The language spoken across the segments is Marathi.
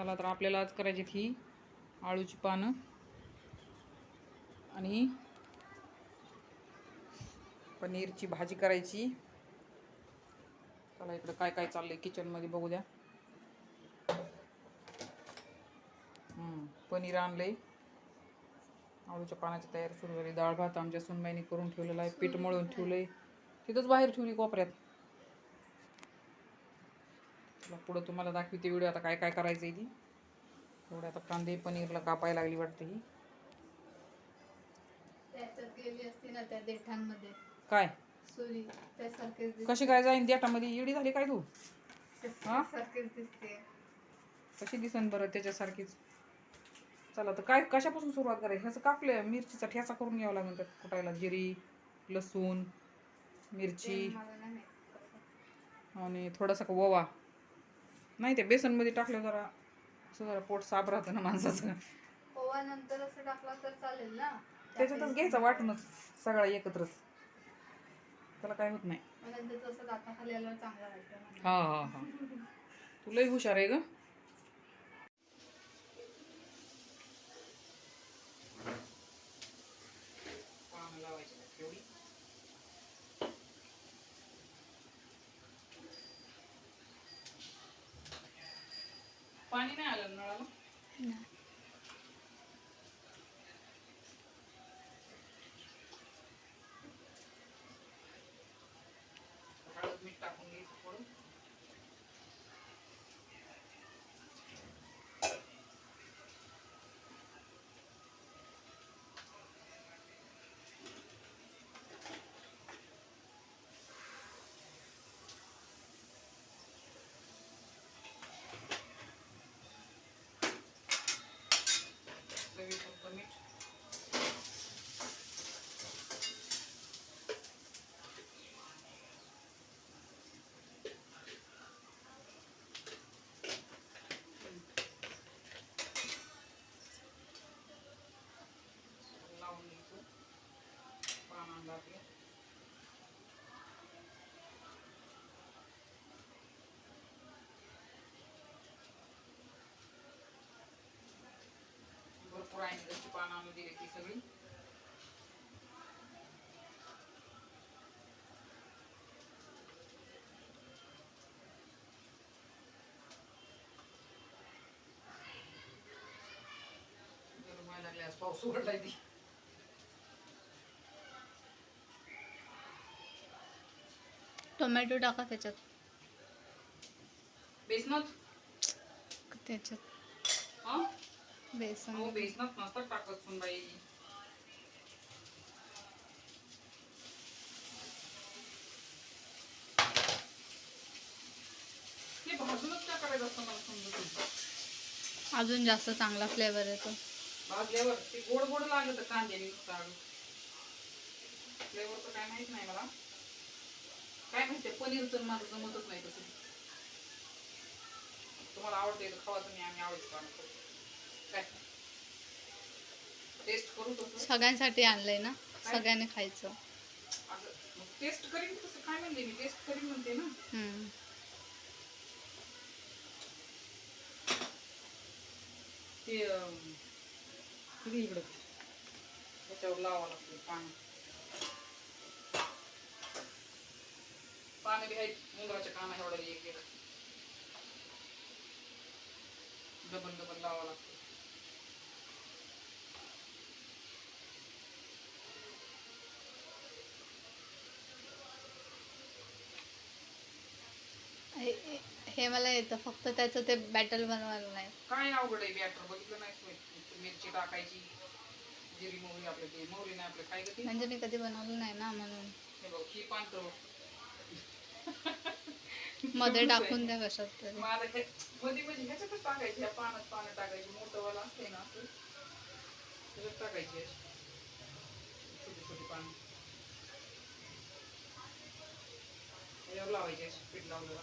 चला तर आपल्याला आज करायची ही आळूची पानं. आणि पनीरची भाजी करायची. चला इकडं काय काय चाललंय किचनमध्ये बघू द्या. पनीर आणलंय. आळूच्या पानाची तयारी सुरू झाली. डाळ भात आमच्या सुनबाईने करून ठेवलेला आहे. पीठ मळून ठेवलंय. तिथंच बाहेर ठेवली कोपऱ्यात. चला पुढं तुम्हाला दाखवते व्हिडिओ. आता काय काय करायचं आहे ती? एवढं आता कांदे पनीरला कापायला लागली वाटते ही. त्याच्यात गेली असती ना त्या देठांमध्ये. काय? सुरी त्यासारखेच दिस- कशी काय जाईन देठामध्ये? येडी झाली काय तू? हा? दिसते. कशी दिसन बरं त्याच्यासारखीच? चला तर काय कशापासून सुरुवात करायची? ह्याचं कापलं मिरचीचा ठेचा करून घ्यावा लागेल त्यात कुटायला. जिरी लसूण मिरची ते मला नाही माहीत कसं. आणि थोडासा का ओवा. नाही ते बेसनमध्ये टाकलं जरा असं जरा पोट साफ राहतं ना माणसाचं. ओवा नंतर असं टाकला तर चालेल ना? त्याच्यातच घ्यायचं वाटूनच सगळा एकत्रच. त्याला काय होत नाही. मग नंतर तसं दाताखाली आल्यावर चांगला वाटतं. हा हा हा. तू लय हुशार आहे ग. पाणी नाही आलं नळाला हळद मीठ टाकून घ्यायचं थोडं सगळी? लागले आज पाऊस उघडलाय ती. टोमॅटो टाका त्याच्यात. बेसनात? त्याच्यात. हा? बेसन. हो बेसनात नसतात टाकत सुनबाई. हे भाजूनच काय करायचं असतं मला समजत. अजून जास्त चांगला फ्लेवर येतो. भाजल्यावर ते गोड गोड लागत कांद्याने नुसतं आलू फ्लेवरचं काय माहीत नाही मला. काय माहितीये पनीरचं माझं जमतच नाही तसं. तुम्हाला आवडते तर खावा तुम्ही आम्ही आवडतो सगळ्यांसाठी आणलंय ना? सगळ्यांनी खायचं. टेस्ट करीन तसं काय म्हणते मी? टेस्ट करीन म्हणते ना. हम्म. ते किती इकडं? त्याच्यावर लावावं लागतं पाणी. पाणी बी आहेत मुंगाच्या काना एवढा एक एक डबल डबल लावावं लागतं हे मला येतं. फक्त त्याचं ते बॅटल बनवायला नाही. काय अवघड आहे बॅटर बघितलं नाही. मिरची टाकायची जिरी मोहरी आपलं ते मोहरी नाही आपलं काय गती म्हणजे मी कधी बनवलं नाही ना म्हणून. हे बघ ही पांढरं मध्ये टाकून द्या कशात तरी. मला हे मध्ये म्हणजे ह्याच्यातच टाकायची ह्या पानात पानं टाकायची मोठं वाला असते ना असं. त्याच्यात टाकायची. छोटी छोटी पानं. त्याच्यावर लावायची पीठ लावलेला.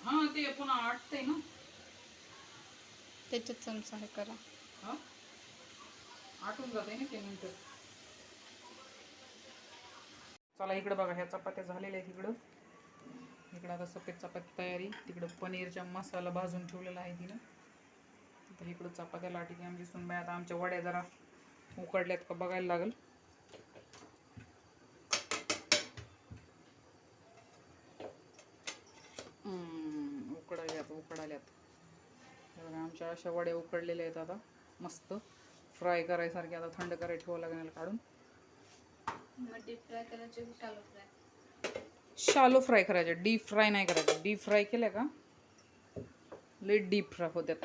हा ते पुन्हा आटते ना. त्याच्यात चमचा हे करा. हा? आटून जाते ना ते नंतर. चला इकडे बघा ह्या चपात्या झालेल्या आहेत इकडं. इकडं आता सफेद चपाती तयारी. तिकडं पनीरचा मसाला भाजून ठेवलेला आहे तिनं. तर इकडं चपात्या लाटी आमची सुनबाई आता आमच्या वड्या जरा उकडल्यात का बघायला लागल हम्म, उकडाल्यात उकडाल्यात हे बघा आमच्या अशा वड्या उकडलेल्या आहेत आता. मस्त. फ्राय करायसारखे आता थंड करायला ठेवावं लागेल काढून. मग डीप फ्राय करायचे की शालो फ्राय शालो फ्राय करायचे. डीप फ्राय नाही करायचे. डीप फ्राय केल्या का? लई डीप फ्राय होत्यात.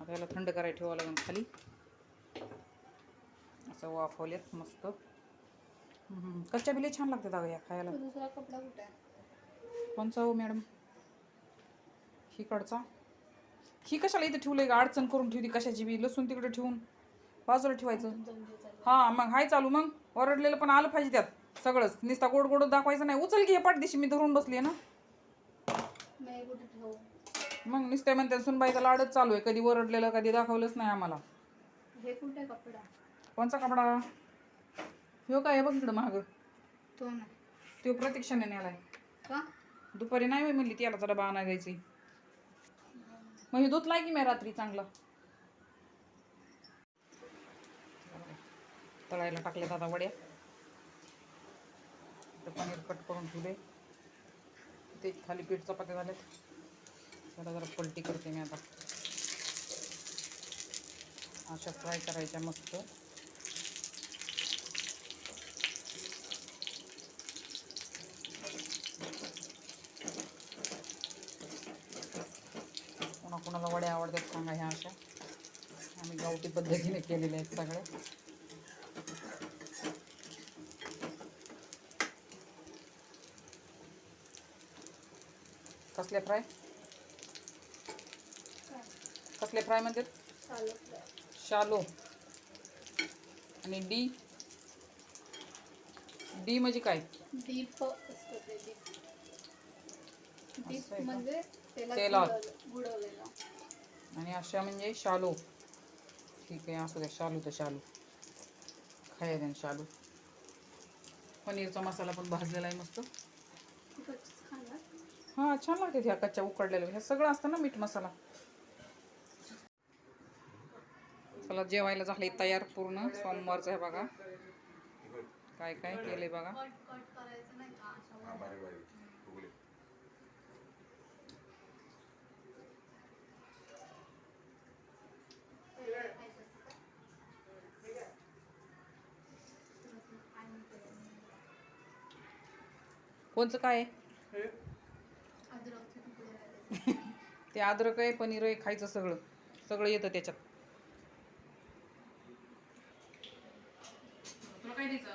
आता याला थंड करायला ठेवावं लागेल खाली. असं वाफवल्यात. मस्त. कच्च्या बिले छान लागतात अगं या खायला. दुसरा कपडा कुठे आहे? कोणचा हो मॅडम? हिकडचा ही कशाला इथे ठेवलंय? का अडचण करून ठेवली कशाची बी? लसूण तिकडे ठेवून बाजूला ठेवायचं. हा मग हाय चालू मग. ओरडलेलं पण आलं पाहिजे त्यात सगळंच. नुसता गोड गोड दाखवायचं नाही. उचल की हे पाठदिशी मी धरून बसली ना. मग नुसते म्हणते सुनबाईचा लाडच चालू आहे. कधी ओरडलेलं कधी दाखवलंच नाही आम्हाला. हे कुठे कपडा? कोणचा कपडा? ह्यो काय बघ इकडं महाग तो ना. तो प्रतीक्षाने नेलाय. दुपारी नाही म्हणली त्याला जरा बाणा द्यायची मग हे धुतलाय की मी रात्री चांगला? तळायला टाकल्यात आता वड्या. ते पनीर कट करून ठेवले. ते खाली पीठ चपात्या झाल्यात. त्याला जरा पलटी करते मी आता. अशा फ्राय करायच्या मस्त. कोणाला वड्या आवडतात सांगा ह्या अशा. आम्ही गावठी पद्धतीने केलेल्या आहेत सगळ्या कसले फ्राय? कसले फ्राय म्हणतात? शालो. आणि डी? डी म्हणजे काय? डीप? म्हणजे तेलात आणि अशा म्हणजे शालू. ठीक आहे असू द्या शालू तर शालू. खाया द्या शालू. पनीरचा मसाला पण भाजलेला आहे मस्त. हां छान लागते ह्या कच्च्या उकडलेल्या. हे सगळं असतं ना मीठ मसाला. चला जेवायला झाले तयार पूर्ण. सोमवारचं आहे बघा. काय काय केले बघा कट कट करायचं नाही का अशा कोणचं काय? आहे. ते अद्रक आहे पनीर आहे खायचं सगळं. सगळं येतं त्याच्यात. तुला काय द्यायचं